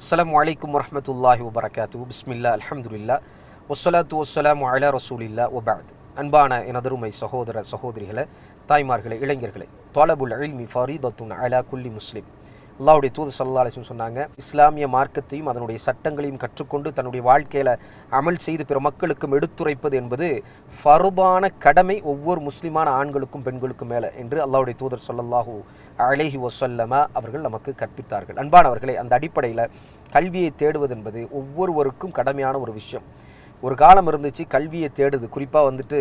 அஸ்ஸலாமு அலைக்கும் வரஹ்மத்துல்லாஹி வபரகாத்து பிஸ்மில்லா அல்ஹம்துலில்லா வஸ்ஸலாத்து வஸ்ஸலாமு அலா ரசூலில்லா வபாத் அன்பான எனதருமை சகோதர சகோதரிகளே தாய்மார்களே இளைஞர்களே தொலபுல் இல்மி ஃபரீதத்துன் அலா குல்லி முஸ்லிம் அல்லாவுடைய தூது சல்லா அலிஸ்லம் சொன்னாங்க இஸ்லாமிய மார்க்கத்தையும் அதனுடைய சட்டங்களையும் கற்றுக்கொண்டு தன்னுடைய வாழ்க்கையில் அமல் செய்து பிற மக்களுக்கும் எடுத்துரைப்பது என்பது ஃபருபான கடமை ஒவ்வொரு முஸ்லிமான ஆண்களுக்கும் பெண்களுக்கும் மேலே என்று அல்லாவுடைய தூதர் சொல்லல்லாஹூ அலைஹி ஒசல்லமா அவர்கள் நமக்கு கற்பித்தார்கள். அன்பானவர்களே அந்த அடிப்படையில் கல்வியை தேடுவது என்பது ஒவ்வொருவருக்கும் கடமையான ஒரு விஷயம். ஒரு காலம் இருந்துச்சு கல்வியை தேடுது. குறிப்பாக வந்துட்டு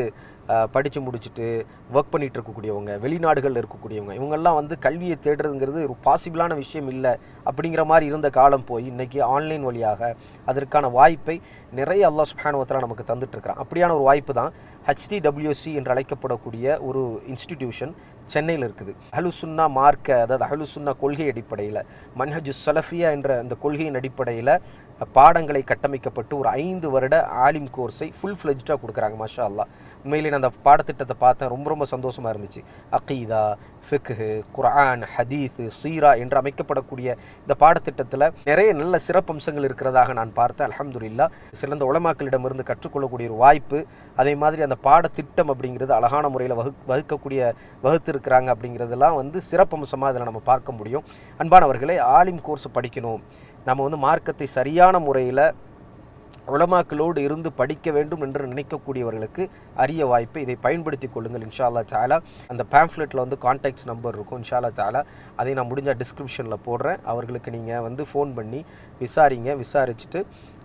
படித்து முடிச்சுட்டு ஒர்க் பண்ணிகிட்டு இருக்கக்கூடியவங்க வெளிநாடுகளில் இருக்கக்கூடியவங்க இவங்கெல்லாம் வந்து கல்வியை தேடுறதுங்கிறது ஒரு பாசிபிளான விஷயம் இல்லை அப்படிங்கிற மாதிரி இருந்த காலம் போய் இன்றைக்கி ஆன்லைன் வழியாக அதற்கான வாய்ப்பை நிறைய அல்லா சுஹானுவத்தில் நமக்கு தந்துட்டுருக்கிறான். அப்படியான ஒரு வாய்ப்பு தான் ஹெச்டிடபிள்யூசி என்று அழைக்கப்படக்கூடிய ஒரு இன்ஸ்டிடியூஷன் சென்னையில் இருக்குது. அஹலுசுன்னா மார்க்க அதாவது அஹலுசுன்னா கொள்கை அடிப்படையில் மன்ஹஜு சலஃபியா என்ற அந்த கொள்கையின் அடிப்படையில் பாடங்களை கட்டமைக்கப்பட்டு ஒரு ஐந்து வருட ஆலிம் கோர்ஸை ஃபுல் ஃப்ளெஜ்டாக கொடுக்குறாங்க மாஷா அல்லா உண்மையிலே நான் அந்த பாடத்திட்டத்தை பார்த்தேன் ரொம்ப ரொம்ப சந்தோஷமாக இருந்துச்சு. அகீதா ஃபிக்ஹு குரான் ஹதீஸு சீரா என்று அமைக்கப்படக்கூடிய இந்த பாடத்திட்டத்தில் நிறைய நல்ல சிறப்பம்சங்கள் இருக்கிறதாக நான் பார்த்தேன் அலமதுல்லா சிறந்த உலமாக்களிடமிருந்து கற்றுக்கொள்ளக்கூடிய ஒரு வாய்ப்பு அதே மாதிரி அந்த பாடத்திட்டம் அப்படிங்கிறது அழகான முறையில் வகு வகுக்கக்கூடிய வகுத்திருக்கிறாங்க அப்படிங்கிறதெல்லாம் வந்து சிறப்பம்சமாக அதில் நம்ம பார்க்க முடியும். அன்பானவர்களே ஆலிம் கோர்ஸ் படிக்கணும். நம்ம வந்து மார்க்கத்தை சரியான முறையில் உலமாக்களோடு இருந்து படிக்க வேண்டும் என்று நினைக்கக்கூடியவர்களுக்கு அரிய வாய்ப்பு. இதை பயன்படுத்தி கொள்ளுங்கள் இன்ஷா அல்லா தாலா. அந்த பேம்ஃப்லெட்டில் வந்து கான்டாக்ட்ஸ் நம்பர் இருக்கும் இன்ஷா அல்லா தாலா. அதை நான் முடிஞ்சால் டிஸ்கிரிப்ஷனில் போடுறேன். அவர்களுக்கு நீங்கள் வந்து ஃபோன் பண்ணி விசாரிங்க விசாரிச்சுட்டு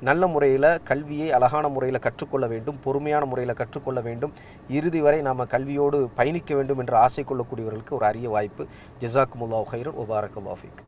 நல்ல முறையில் கல்வியை அழகான முறையில் கற்றுக்கொள்ள வேண்டும் பொறுமையான முறையில் கற்றுக்கொள்ள வேண்டும். இறுதி வரை நாம் கல்வியோடு பயணிக்க வேண்டும் என்று ஆசை கொள்ளக்கூடியவர்களுக்கு ஒரு அரிய வாய்ப்பு. ஜிசாக்குமுல்லா ஹைரன் உபாரக் அல்லாஃபிக்